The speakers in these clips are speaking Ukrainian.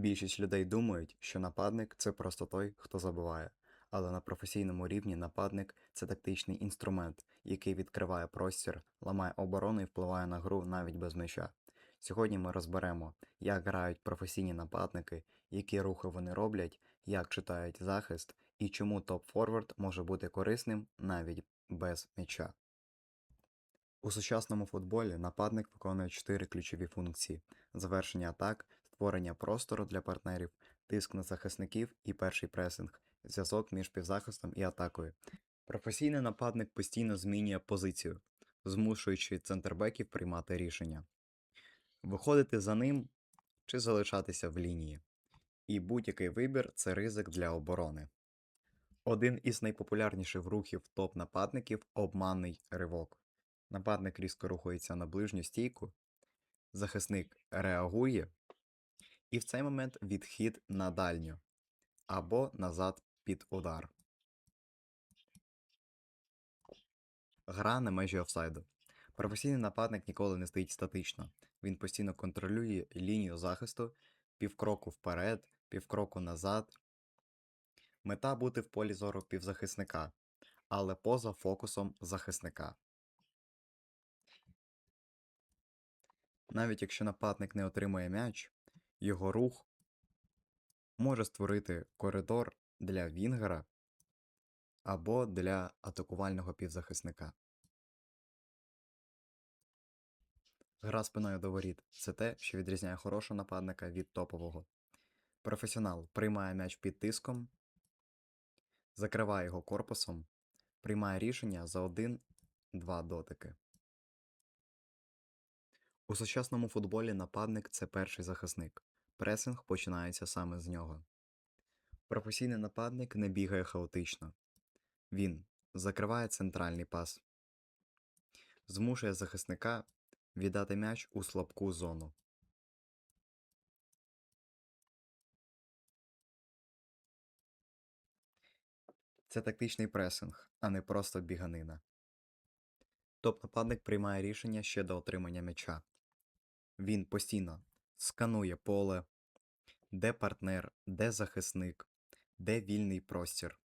Більшість людей думають, що нападник це просто той, хто забиває. Але на професійному рівні нападник це тактичний інструмент, який відкриває простір, ламає оборону і впливає на гру навіть без м'яча. Сьогодні ми розберемо, як грають професійні нападники, які рухи вони роблять, як читають захист і чому топ-форвард може бути корисним навіть без м'яча. У сучасному футболі нападник виконує чотири ключові функції: завершення атак, створення простору для партнерів, тиск на захисників і перший пресинг, зв'язок між півзахистом і атакою. Професійний нападник постійно змінює позицію, змушуючи центрбеків приймати рішення, виходити за ним чи залишатися в лінії. І будь-який вибір це ризик для оборони. Один із найпопулярніших рухів топ-нападників обманний ривок. Нападник різко рухається на ближню стійку, захисник реагує, і в цей момент відхід на дальню або назад під удар. Гра на межі офсайду. Професійний нападник ніколи не стоїть статично. Він постійно контролює лінію захисту, півкроку вперед, півкроку назад. Мета бути в полі зору півзахисника, але поза фокусом захисника. Навіть якщо нападник не отримує м'яч, його рух може створити коридор для Вінгера або для атакувального півзахисника. Гра спиною до воріт це те, що відрізняє хорошого нападника від топового. Професіонал приймає м'яч під тиском, закриває його корпусом, приймає рішення за один-два дотики. У сучасному футболі нападник це перший захисник. Пресинг починається саме з нього. Професійний нападник не бігає хаотично. Він закриває центральний пас, змушує захисника віддати м'яч у слабку зону. Це тактичний пресинг, а не просто біганина. Топ-нападник приймає рішення ще до отримання м'яча. Він постійно сканує поле, де партнер, де захисник, де вільний простір.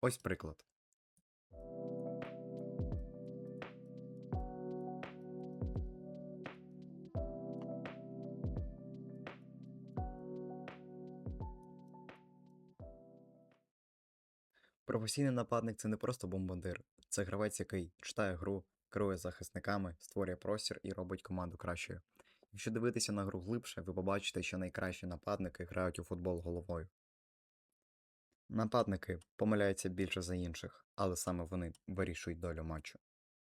Ось приклад. Професійний нападник це не просто бомбардир, це гравець, який читає гру, керує захисниками, створює простір і робить команду кращою. Якщо дивитися на гру глибше, ви побачите, що найкращі нападники грають у футбол головою. Нападники помиляються більше за інших, але саме вони вирішують долю матчу.